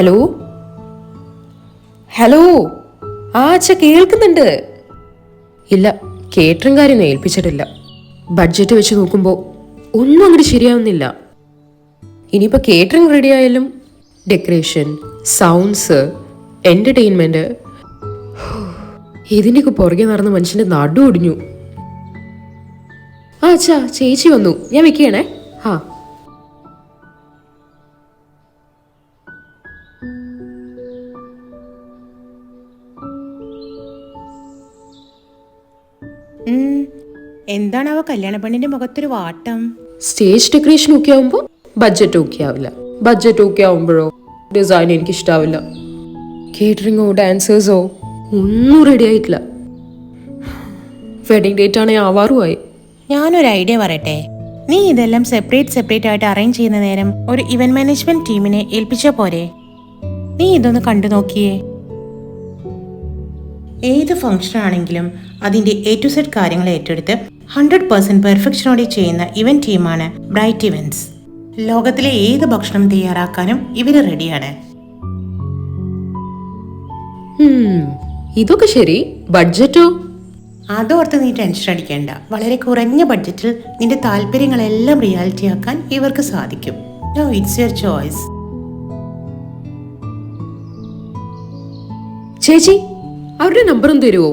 Hello? Hello? ആ അച്ഛ കേൾക്കുന്നുണ്ട്. ഇല്ല കേറ്ററിംഗ് ഏൽപ്പിച്ചിട്ടില്ല. ബഡ്ജറ്റ് വെച്ച് നോക്കുമ്പോൾ ഒന്നും അങ്ങോട്ട് ശരിയാവുന്നില്ല. ഇനിയിപ്പോൾ കേറ്ററിംഗ് റെഡി ആയാലും ഡെക്കറേഷൻ സൗണ്ട്സ് എന്റർടൈൻമെന്റ് ഇതിന്റെയൊക്കെ പുറകെ നടന്ന മനുഷ്യന്റെ നടു ഒടിഞ്ഞു. ആ അച്ഛാ ചേച്ചി വന്നു. ഞാൻ വെക്കുകയാണേ. ആ. എന്താണാവോ കല്യാണ പെണ്ണിന്റെ മുഖത്തൊരു വാട്ടം? സ്റ്റേജ് ഡെക്കറേഷൻ ഒക്കെ ആവുമ്പോൾ ബഡ്ജറ്റ് ഓക്കെ ആവില്ല. ബഡ്ജറ്റ് ഓക്കെ ആവുമ്പോഴോ ഡിസൈൻ എനിക്ക് ഇഷ്ടാവില്ല. കേറ്ററിങ്ങോ ഡാൻസേഴ്സോ ഒന്നും റെഡി ആയിട്ടില്ല. വെഡിങ് ഡേറ്റ് ആണെങ്കിൽ ആവാറുമായി ഞാനൊരു ഐഡിയ പറയട്ടെ. നീ ഇതെല്ലാം സെപ്പറേറ്റ് സെപ്പറേറ്റ് ആയിട്ട് അറേഞ്ച് ചെയ്യുന്ന നേരം ഒരു ഇവന്റ് മാനേജ്മെന്റ് ടീമിനെ ഏൽപ്പിച്ച പോരെ? നീ ഇതൊന്ന് കണ്ടു നോക്കിയേ. ഏത് ഫംഗ്ഷൻ ആണെങ്കിലും അതിന്റെ എ ടു സെഡ് കാര്യങ്ങൾ ഏറ്റെടുത്ത് ഹൺഡ്രഡ് പെർസെന്റ് പെർഫെക്ഷനോടെ ചെയ്യുന്ന ഇവന്റ് ടീമാണ് ബ്രൈറ്റ് ഇവന്റ്സ് ലോകത്തിലെ ഏത് ഭക്ഷണം തയ്യാറാക്കാനും ഇവർ റെഡിയാണ് ഇതൊക്കെ ശരി. ബഡ്ജറ്റോ അതോർത്ത് നീ ടെൻഷൻ അടിക്കേണ്ട. വളരെ കുറഞ്ഞ ബഡ്ജറ്റിൽ നിന്റെ താല്പര്യങ്ങളെല്ലാം റിയാലിറ്റി ആക്കാൻ ഇവർക്ക് സാധിക്കും. നോ ഇറ്റ്സ് യുവർ ചോയ്സ് ചേച്ചി അവരുടെ നമ്പറും തരുമോ